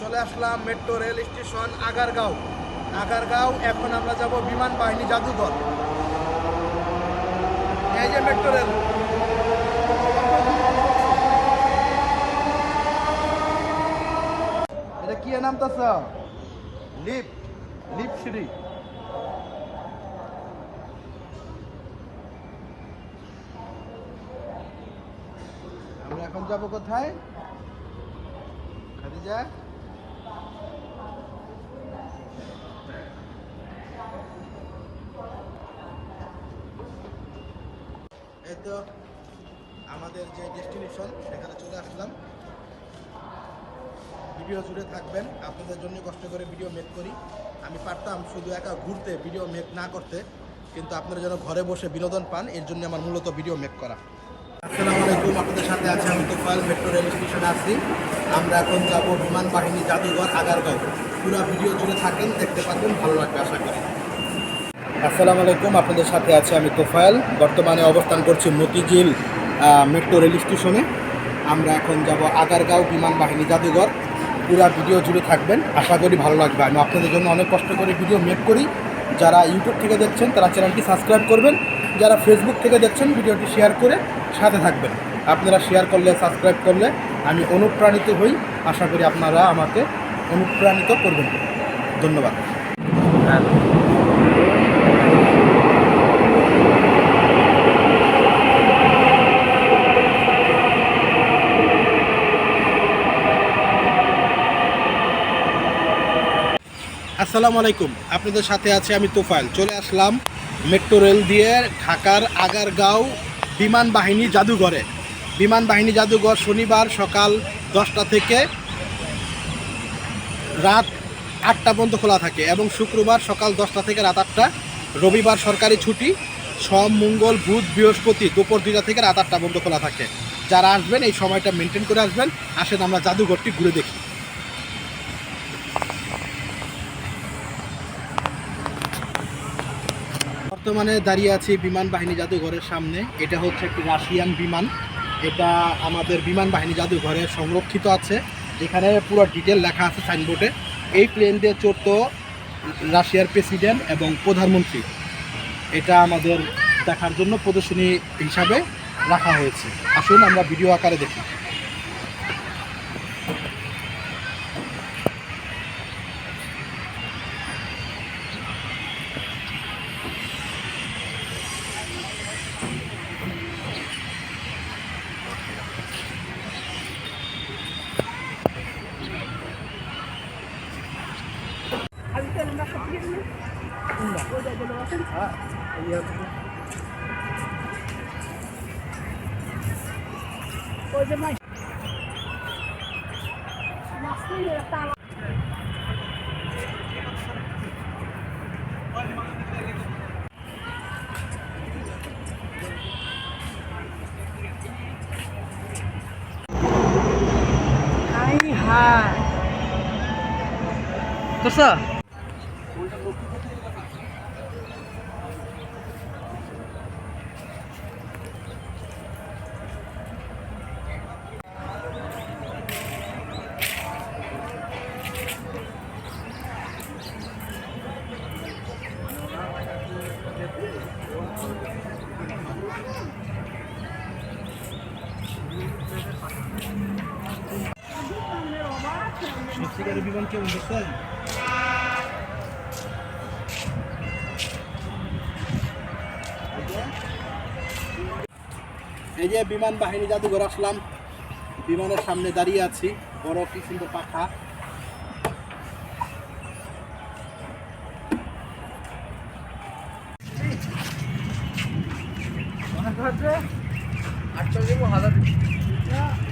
চলে আসলাম metro rail station Agargaon. Agargaon, এখন আমরা যাব বিমান বাহিনী জাদুঘর। এই যে মেট্রো রেল। এটা কি নাম তাছ লিপ লিপ সিঁড়ি। আমরা এখন যাব কোথায়? খাদিজা? এই তো আমাদের যে ডেস্টিনেশন সেখানে চলে আসলাম। ভিডিও জুড়ে থাকবেন, আপনাদের জন্য কষ্ট করে ভিডিও মেক করি। আমি পারতাম শুধু একা ঘুরতে ভিডিও মেক না করতে, কিন্তু আপনারা যেন ঘরে বসে বিনোদন পান, এর জন্য আমার মূলত ভিডিও মেক করা। আসসালামু আলাইকুম, আপনাদের সাথে আছে আমি তোফাল মেট্রো রেল স্টেশনে আছি। আমরা এখন যাব বিমান বাহিনী জাদুঘর, আগারগাঁও। পুরো ভিডিও জুড়ে থাকেন, দেখতে পাবেন ভালো লাগবে, আশা করি। আসসালামু আলাইকুম, আপনাদের সাথে আছে আমি তোফায়েল। বর্তমানে অবস্থান করছি মতিঝিল মেট্রো রেল স্টেশনে। আমরা এখন যাব আগারগাঁও বিমান বাহিনী জাদুঘর। পুরো ভিডিও জুড়ে থাকবেন, আশা করি ভালো লাগবে। আমি আপনাদের জন্য অনেক কষ্ট করে ভিডিও মেক করি। যারা ইউটিউব থেকে দেখছেন, তারা চ্যানেলটি সাবস্ক্রাইব করবেন। যারা ফেসবুক থেকে দেখছেন, ভিডিওটি শেয়ার করে সাথে থাকবেন। আপনারা শেয়ার করলে, সাবস্ক্রাইব করলে আমি অনুপ্রাণিত হই। আশা করি আপনারা আমাকে অনুপ্রাণিত করবেন। ধন্যবাদ। আসসালামু আলাইকুম। আপনাদের সাথে আছে আমি তোফাইল চলে আসলাম মেট্রো রেল দিয়ে ঢাকার আগারগাঁও বিমান বাহিনী জাদুঘরে। বিমান বাহিনী জাদুঘর শনিবার সকাল দশটা থেকে রাত আটটা পর্যন্ত খোলা থাকে এবং শুক্রবার সকাল দশটা থেকে রাত আটটা, রবিবার সরকারি ছুটি, সোম, মঙ্গল, বুধ, বৃহস্পতি দুপুর দুইটা থেকে রাত আটটা পর্যন্ত খোলা থাকে। যারা আসবেন, এই সময়টা মেনটেন করে আসবেন। আসেন, আমরা জাদুঘরটি ঘুরে দেখি। বর্তমানে দাঁড়িয়ে আছি বিমান বাহিনী জাদুঘরের সামনে। এটা হচ্ছে একটি রাশিয়ান বিমান। এটা আমাদের বিমান বাহিনী জাদুঘরে সংরক্ষিত আছে। এখানে পুরো ডিটেল লেখা আছে সাইনবোর্ডে। এই প্লেন দিয়ে চড়তো রাশিয়ার প্রেসিডেন্ট এবং প্রধানমন্ত্রী। এটা আমাদের দেখার জন্য প্রদর্শনী হিসাবে রাখা হয়েছে। আসুন আমরা ভিডিও আকারে দেখি। coisa mais. Na filha tá lá. Aí, ha. só. সত্যিকারের বিমান কেমন দেখছেন এই যে বিমান বাহিনী জাদুঘর আসলাম। বিমানের সামনে দাঁড়িয়ে আছি। বড় কি সুন্দর পাখা। ও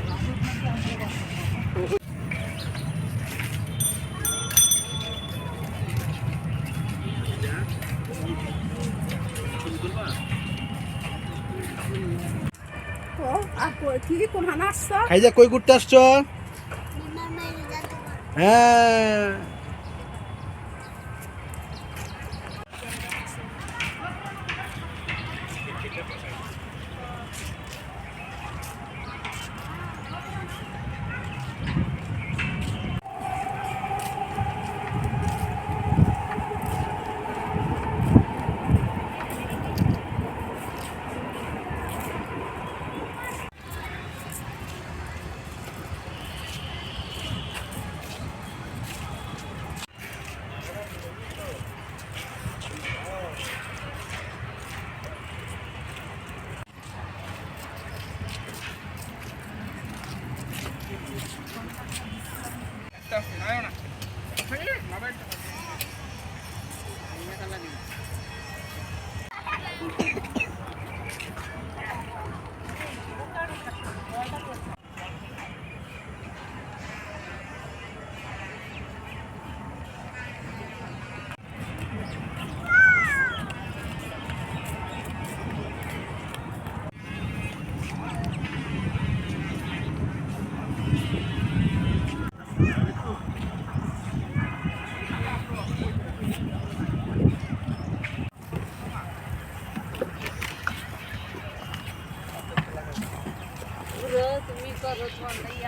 কি কোন হানা আসছ? খাই যা কই ঘুরতে আসছো? হ্যাঁ। ಆಯೋಣ Well, they